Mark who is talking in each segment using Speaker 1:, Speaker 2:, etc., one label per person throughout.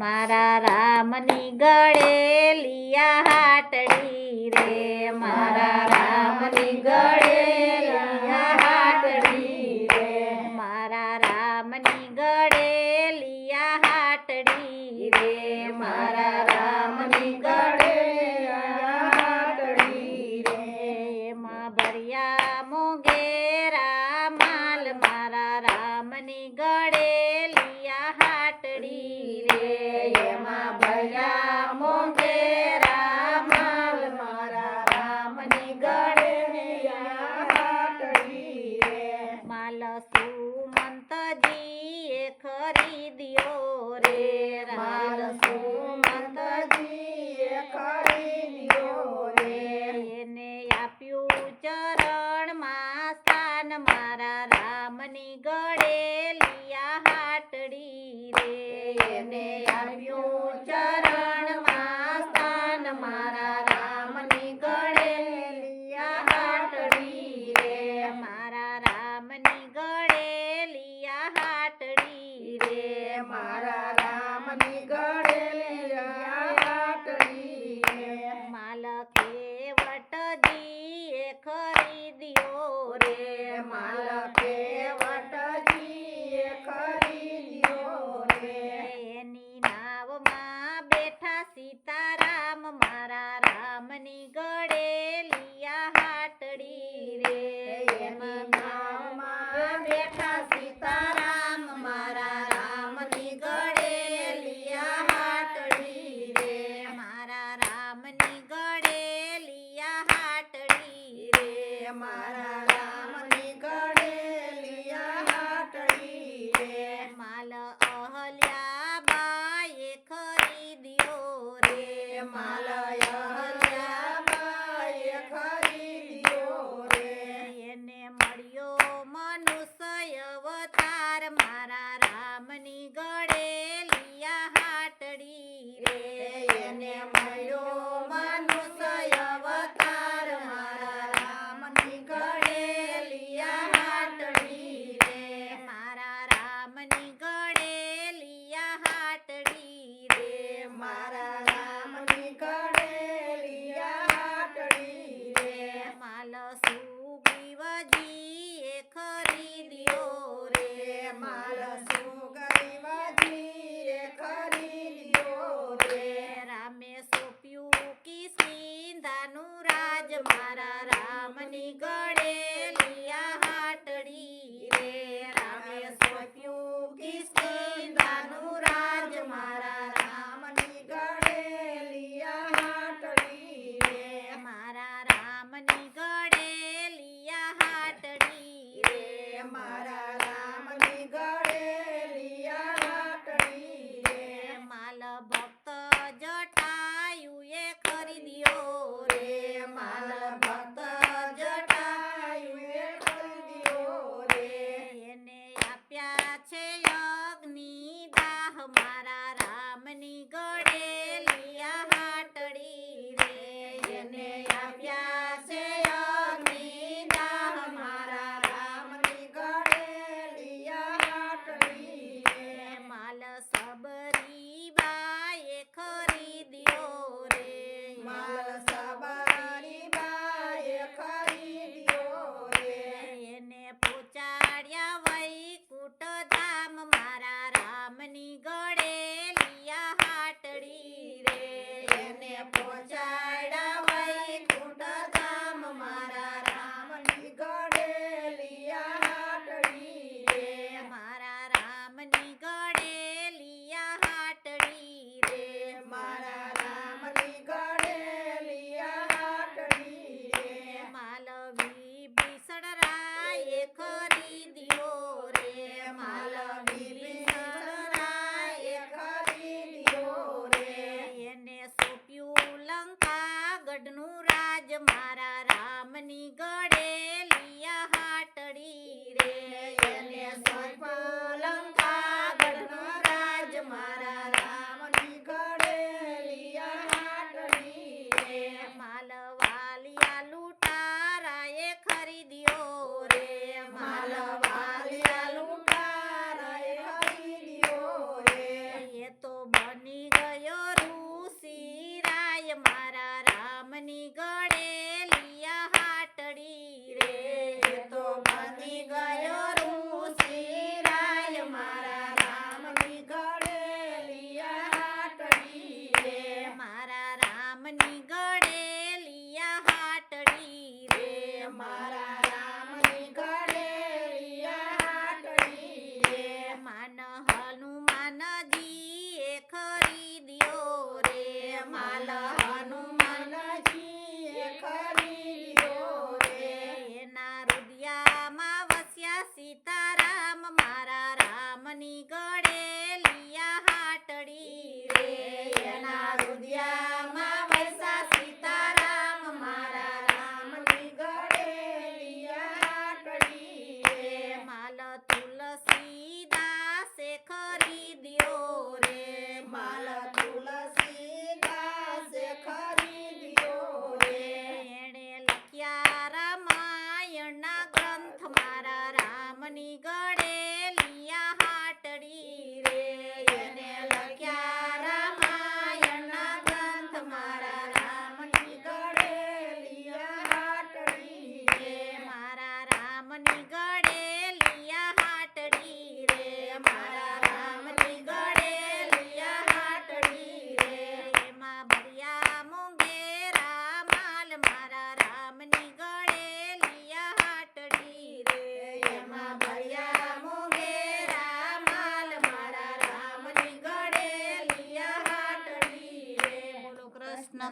Speaker 1: મારા રામની ગળે લિયા હાટડી રે. મારા રામની ગળે લિયા હાટડી રે. મારા રામની ગળે લિયા હાટડી રે. મારા રામની ગળે હાટડી રે. માં ભર્યા મોગેરા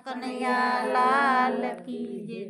Speaker 1: કનૈયા લાલ કી જય